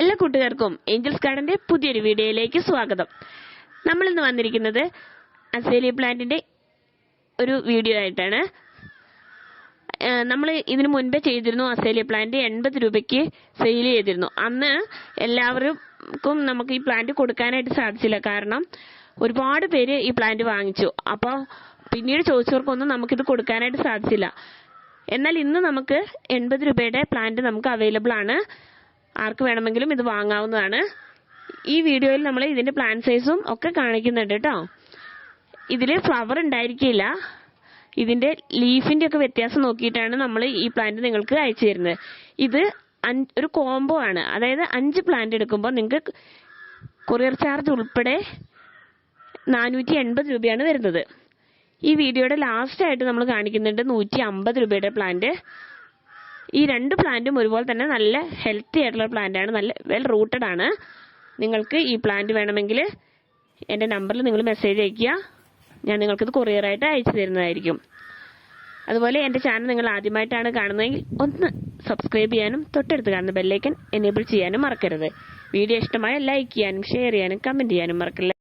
എല്ലാ കൂട്ടുകാർക്കും ഏഞ്ചൽസ് ഗാർഡന്റെ പുതിയൊരു വീഡിയോയിലേക്ക് സ്വാഗതം. നമ്മൾ ഇന്ന് വന്നിരിക്കുന്നത് അസേലിയ പ്ലാന്റിന്റെ ഒരു വീഡിയോ ആയിട്ടാണ്. നമ്മൾ ഇതിനു മുൻപേ ചെയ്തിരുന്നു അസേലിയ പ്ലാന്റ് എൺപത് രൂപയ്ക്ക് സെയിൽ ചെയ്തിരുന്നു. അന്ന് എല്ലാവർക്കും നമുക്ക് ഈ പ്ലാന്റ് കൊടുക്കാനായിട്ട് സാധിച്ചില്ല. കാരണം ഒരുപാട് പേര് ഈ പ്ലാന്റ് വാങ്ങിച്ചു. അപ്പോൾ പിന്നീട് ചോദിച്ചവർക്കൊന്നും നമുക്കിത് കൊടുക്കാനായിട്ട് സാധിച്ചില്ല. എന്നാൽ ഇന്ന് നമുക്ക് എൺപത് രൂപയുടെ പ്ലാന്റ് നമുക്ക് അവൈലബിൾ ആണ്. ആർക്ക് വേണമെങ്കിലും ഇത് വാങ്ങാവുന്നതാണ്. ഈ വീഡിയോയിൽ നമ്മൾ ഇതിന്റെ പ്ലാൻ സൈസും ഒക്കെ കാണിക്കുന്നുണ്ട് കേട്ടോ. ഇതിൽ ഫ്ലവർ ഉണ്ടായിരിക്കില്ല. ഇതിന്റെ ലീഫിന്റെ ഒക്കെ വ്യത്യാസം നോക്കിയിട്ടാണ് നമ്മൾ ഈ പ്ലാന്റ് നിങ്ങൾക്ക് അയച്ചു തരുന്നത്. ഇത് ഒരു കോംബോ ആണ്. അതായത് അഞ്ച് പ്ലാന്റ് എടുക്കുമ്പോൾ നിങ്ങൾക്ക് കൊറിയർ ചാർജ് ഉൾപ്പെടെ നാനൂറ്റി എൺപത് രൂപയാണ് വരുന്നത്. ഈ വീഡിയോയുടെ ലാസ്റ്റ് ആയിട്ട് നമ്മൾ കാണിക്കുന്നുണ്ട് നൂറ്റി അമ്പത് രൂപയുടെ പ്ലാന്റ് ഈ രണ്ട് പ്ലാന്റും ഒരുപോലെ തന്നെ നല്ല ഹെൽത്തി ആയിട്ടുള്ള പ്ലാന്റ് ആണ്. നല്ല വെൽ റൂട്ടഡ് ആണ്. നിങ്ങൾക്ക് ഈ പ്ലാന്റ് വേണമെങ്കിൽ എന്റെ നമ്പറിൽ നിങ്ങൾ മെസ്സേജ് അയക്കുക ഞാൻ നിങ്ങൾക്കിത് കൊറിയറായിട്ട് അയച്ചു തരുന്നതായിരിക്കും. അതുപോലെ എന്റെ ചാനൽ നിങ്ങൾ ആദ്യമായിട്ടാണ് കാണുന്നതെങ്കിൽ ഒന്ന് സബ്സ്ക്രൈബ് ചെയ്യാനും തൊട്ടടുത്ത് കാണുന്ന ബെല്ലൈക്കൻ എനേബിൾ ചെയ്യാനും മറക്കരുത്. വീഡിയോ ഇഷ്ടമായ ലൈക്ക് ചെയ്യാനും ഷെയർ ചെയ്യാനും കമന്റ് ചെയ്യാനും മറക്കില്ല.